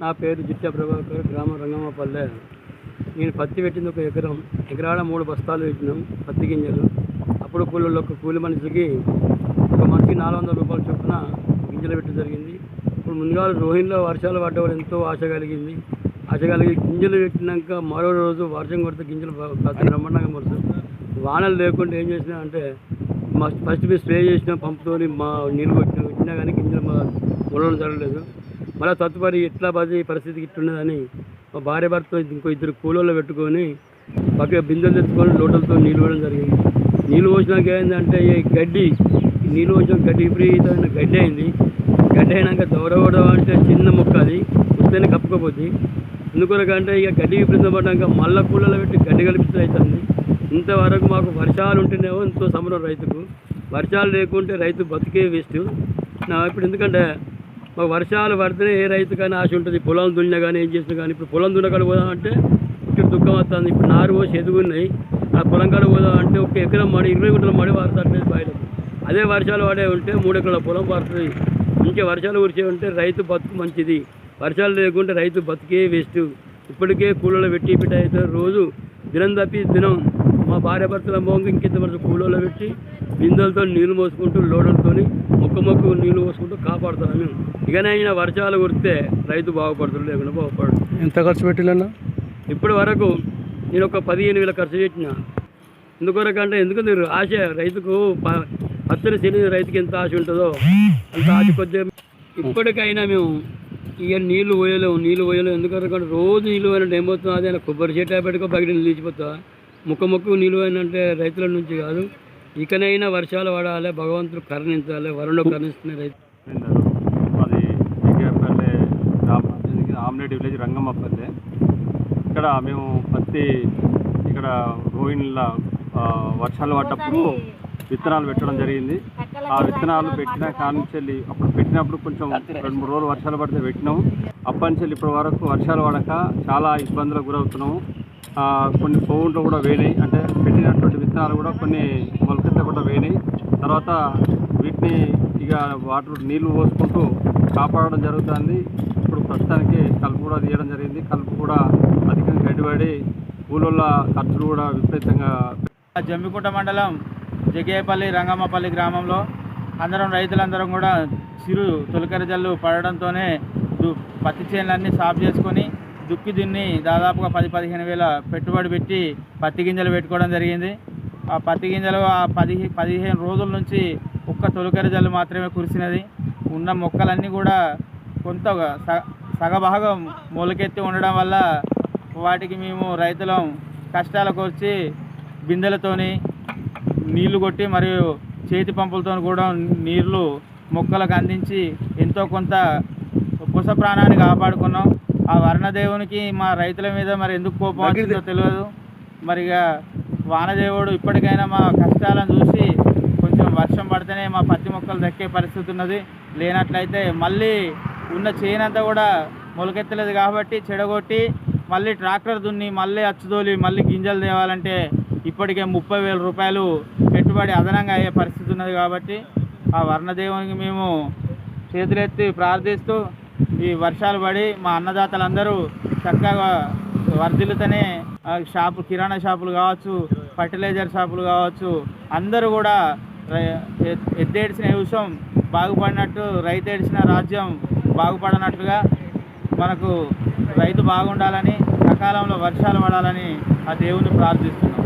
నా పేరు జిట్టా ప్రభాకర్ గ్రామం రంగమ్మపల్లె. నేను పత్తి పెట్టింది ఒక ఎకరం. ఎకరాల మూడు బస్తాలు పెట్టినాం పత్తి గింజలు. అప్పుడు కూలీలో ఒక కూలి మనిషికి ఒక మనిషికి నాలుగు వందల రూపాయల చొప్పున గింజలు పెట్టడం జరిగింది. ఇప్పుడు ముందుగా రోహిణిలో వర్షాలు పడ్డవాడు ఎంతో ఆశ కలిగింది. ఆశ కలిగి గింజలు పెట్టినాక మరో రోజు వర్షం కొడితే గింజలు బా- కాస్త వానలు లేకుండా ఏం చేసినా అంటే మా ఫస్ట్ మీరు స్ప్రే చేసిన పంపుతోని మా నీళ్ళు కొట్టిన వచ్చినా కానీ గింజలు మా మొలవడం జరగలేదు. మళ్ళీ తదుపరి ఎట్లా బాధ పరిస్థితి ఇట్టున్నదని మా భార్య భర్త ఇంకో ఇద్దరు కూలోళ్ళు పెట్టుకొని పక్క బిందెలు తెచ్చుకొని లోటలతో నీళ్ళు పోయడం జరిగింది. నీళ్ళు పోసినాక ఏంటంటే ఈ గడ్డి నీళ్ళు పోసిన గడ్డి విపరీతమైన గడ్డి అయింది. గడ్డి అయినాక దౌరవడం అంటే చిన్న మొక్క అది ఉత్తనే కప్పుకోపోద్ది ఎందుకొరకంటే ఇక గడ్డి విపరీతం పడ్డాక మళ్ళా కూలలో పెట్టి గడ్డి కల్పిస్తూ అవుతుంది ఇంతవరకు మాకు వర్షాలు ఉంటేనేమో ఎంతో సమరం రైతుకు. వర్షాలు లేకుంటే రైతు బతికే వేస్ట్. నా ఇప్పుడు ఎందుకంటే మాకు వర్షాలు పడితేనే ఏ రైతుకైనా ఆశ ఉంటుంది. పొలం దున్నా కానీ ఏం చేసినా కానీ ఇప్పుడు పొలం దున్నకాడ పోదామంటే ఇక్కడ దుఃఖం వస్తుంది ఇప్పుడు నారు పోసి ఎదుగున్నాయి ఆ పొలం కాడ పోదామంటే ఒక ఎకరం మడి ఇరవై గుంటల మడి వారుతారు బయటకు అదే వర్షాలు పడే ఉంటే మూడు ఎకరాల పొలం పడుతుంది మంచిగా వర్షాలు కురిసే ఉంటే రైతు బతుకు మంచిది. వర్షాలు లేకుంటే రైతు బతికే వేస్ట్. ఇప్పటికే కూలలో పెట్టి పెట్టి అయితే రోజు దినం తప్పి దినం మా భార్య భర్తల మోంగ ఇంకింత వరకు కూలలో పెట్టి బిందెలతో నీళ్ళు మోసుకుంటూ లోడలతో మొక్క మొక్క నీళ్ళు పోసుకుంటూ కాపాడుతున్నాం మేము. ఇకనైనా వర్షాలు కురిస్తే రైతు బాగుపడుతుంది లేకుండా బాగుపడు ఎంత ఖర్చు పెట్టిలన్నా ఇప్పటి వరకు నేను ఒక పదిహేను వేల ఖర్చు పెట్టిన. ఎందుకొరకంటే ఎందుకు మీరు ఆశ? రైతుకు పచ్చని శని రైతుకి ఎంత ఆశ ఉంటుందో అంత ఆశ కొద్దిగా ఇప్పటికైనా మేము ఇక నీళ్ళు పోయలేము నీళ్ళు పోయలేము. ఎందుకంటే రోజు నీళ్ళు పోయినట్టు ఏమవుతుంది అదే కొబ్బరి చెట్టు పెట్టుకో బయట నిలిచిపోతా ముక్క నీళ్ళు పోయినంటే రైతుల నుంచి కాదు ఇకనైనా వర్షాలు పడాలి భగవంతుడు కరుణించాలి వరుణలో కరుణిస్తున్న రైతు. అది ఆమ్లెట్ విలేజ్ రంగమ్మపల్లె. ఇక్కడ మేము పత్తి ఇక్కడ రోహిణిల వర్షాలు పడ్డప్పుడు విత్తనాలు పెట్టడం జరిగింది. ఆ విత్తనాలు పెట్టిన కానించెల్లి అప్పుడు పెట్టినప్పుడు కొంచెం రెండు మూడు రోజులు వర్షాలు పడితే పెట్టినాము. అప్పటి నుంచి ఇప్పటి వరకు వర్షాలు పడక చాలా ఇబ్బందులకు గురవుతున్నాము. కొన్ని పౌండ్లు కూడా వేయినాయి అంటే పెట్టినటువంటి విత్తనాలు కూడా కొన్ని మొలకెత్త కూడా వేయినాయి తర్వాత వీటిని ఇక వాటర్ నీళ్ళు పోసుకుంటూ కాపాడడం జరుగుతుంది. ఇప్పుడు ప్రస్తుతానికి కలుపు కూడా తీయడం జరిగింది. కలుపు కూడా అధికంగా గడ్డిపడి ఊళ్ళ ఖర్చులు కూడా విపరీతంగా జమ్మికుంట మండలం జగేపల్లి రంగమ్మపల్లి గ్రామంలో అందరం రైతులందరం కూడా చిరు తొలకర జల్లు పడడంతోనే పత్తి చేనులన్నీ సాఫ్ చేసుకొని దుక్కి దున్ని దాదాపుగా పది పదిహేను వేల పెట్టుబడి పెట్టి పత్తి గింజలు పెట్టుకోవడం జరిగింది. ఆ పత్తి గింజలు ఆ పది పదిహేను రోజుల నుంచి ఒక్క తొలకర జల్లు మాత్రమే కురిసినది. ఉన్న మొక్కలన్నీ కూడా కొంత సగభాగం మొలకెత్తి ఉండడం వల్ల వాటికి మేము రైతులం కష్టాల కొచ్చి బిందెలతోని నీళ్ళు కొట్టి మరియు చేతి పంపులతో కూడా నీళ్ళు మొక్కలకు అందించి ఎంతో కొంత పుస ప్రాణాన్ని కాపాడుకున్నాం. ఆ వర్ణదేవునికి మా రైతుల మీద మరి ఎందుకు కోపం వచ్చిందో తెలియదు. మరి ఇక వానదేవుడు ఇప్పటికైనా మా కష్టాలను చూసి కొంచెం వర్షం పడితేనే మా పత్తి మొక్కలు దక్కే పరిస్థితి ఉన్నది. లేనట్లయితే మళ్ళీ ఉన్న చేనంతా కూడా మొలకెత్తలేదు కాబట్టి చెడగొట్టి మళ్ళీ ట్రాక్టర్ దున్ని మళ్ళీ అచ్చుదోలి మళ్ళీ గింజలు తేవాలంటే ఇప్పటికే ముప్పై వేల రూపాయలు పెట్టుబడి అదనంగా అయ్యే పరిస్థితి ఉన్నది కాబట్టి ఆ వర్ణదేవునికి మేము చేతులెత్తి ప్రార్థిస్తూ ఈ వర్షాలు పడి మా అన్నదాతలందరూ చక్కగా వర్ధిల్లుతనే ఆ షాపు కిరాణా షాపులు కావచ్చు ఫర్టిలైజర్ షాపులు కావచ్చు అందరూ కూడా రై- ఎద్దేడిసిన విషయం బాగుపడినట్టు రైతు ఏడిచిన రాజ్యం బాగుపడినట్టుగా మనకు రైతు బాగుండాలని సకాలంలో వర్షాలు పడాలని ఆ దేవుని ప్రార్థిస్తున్నాం.